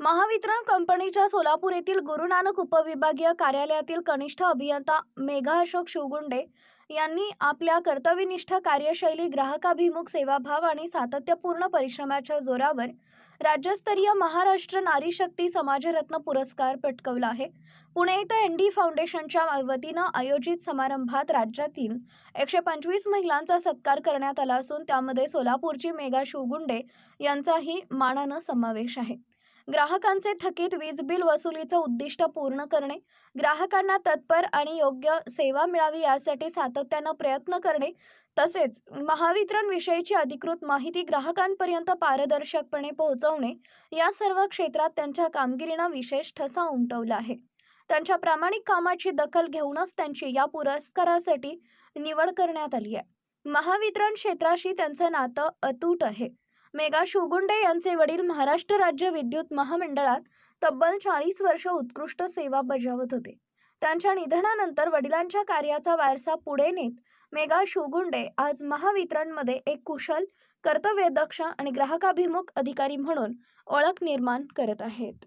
महावितरण कंपनीच्या सोलापूर येथील गुरुनानक उपविभागीय कार्यालयातील कनिष्ठ अभियंता मेघा अशोक शिवगुंडे यांनी आपल्या कर्तव्यनिष्ठ कार्यशैली ग्राहकाभिमुख सेवाभाव आणि सातत्यपूर्ण परिश्रमाच्या जोरावर राज्यस्तरीय महाराष्ट्र नारी शक्ती समाजरत्न पुरस्कार पटकवला आहे. पुणे इथं एन डी फाउंडेशनच्या वतीनं आयोजित समारंभात राज्यातील एकशे पंचवीस महिलांचा सत्कार करण्यात आला असून त्यामध्ये सोलापूरची मेघा शिवगुंडे यांचाही मानानं समावेश आहे. ग्राहकांचे थकीत वीज बिल वसुलीचं उद्दिष्ट पूर्ण करणे ग्राहकांना तत्पर आणि योग्य सेवा मिळावी यासाठी सातत्यानं प्रयत्न करणे तसेच महावितरण विषयीची अधिकृत माहिती ग्राहकांपर्यंत पारदर्शकपणे पोहोचवणे या सर्व क्षेत्रात त्यांच्या कामगिरीनं विशेष ठसा उमटवला आहे. त्यांच्या प्रामाणिक कामाची दखल घेऊनच त्यांची या पुरस्कारासाठी निवड करण्यात आली आहे. महावितरण क्षेत्राशी त्यांचं नातं अतूट आहे. मेघा शोगुंडे यांचे वडील महाराष्ट्र राज्य विद्युत महामंडळात तब्बल चाळीस वर्ष उत्कृष्ट सेवा बजावत होते. त्यांच्या निधनानंतर वडिलांच्या कार्याचा वारसा पुढे नेत मेघा शिवगुंडे आज महावितरणमध्ये एक कुशल कर्तव्यदक्ष आणि ग्राहकाभिमुख अधिकारी म्हणून ओळख निर्माण करत आहेत.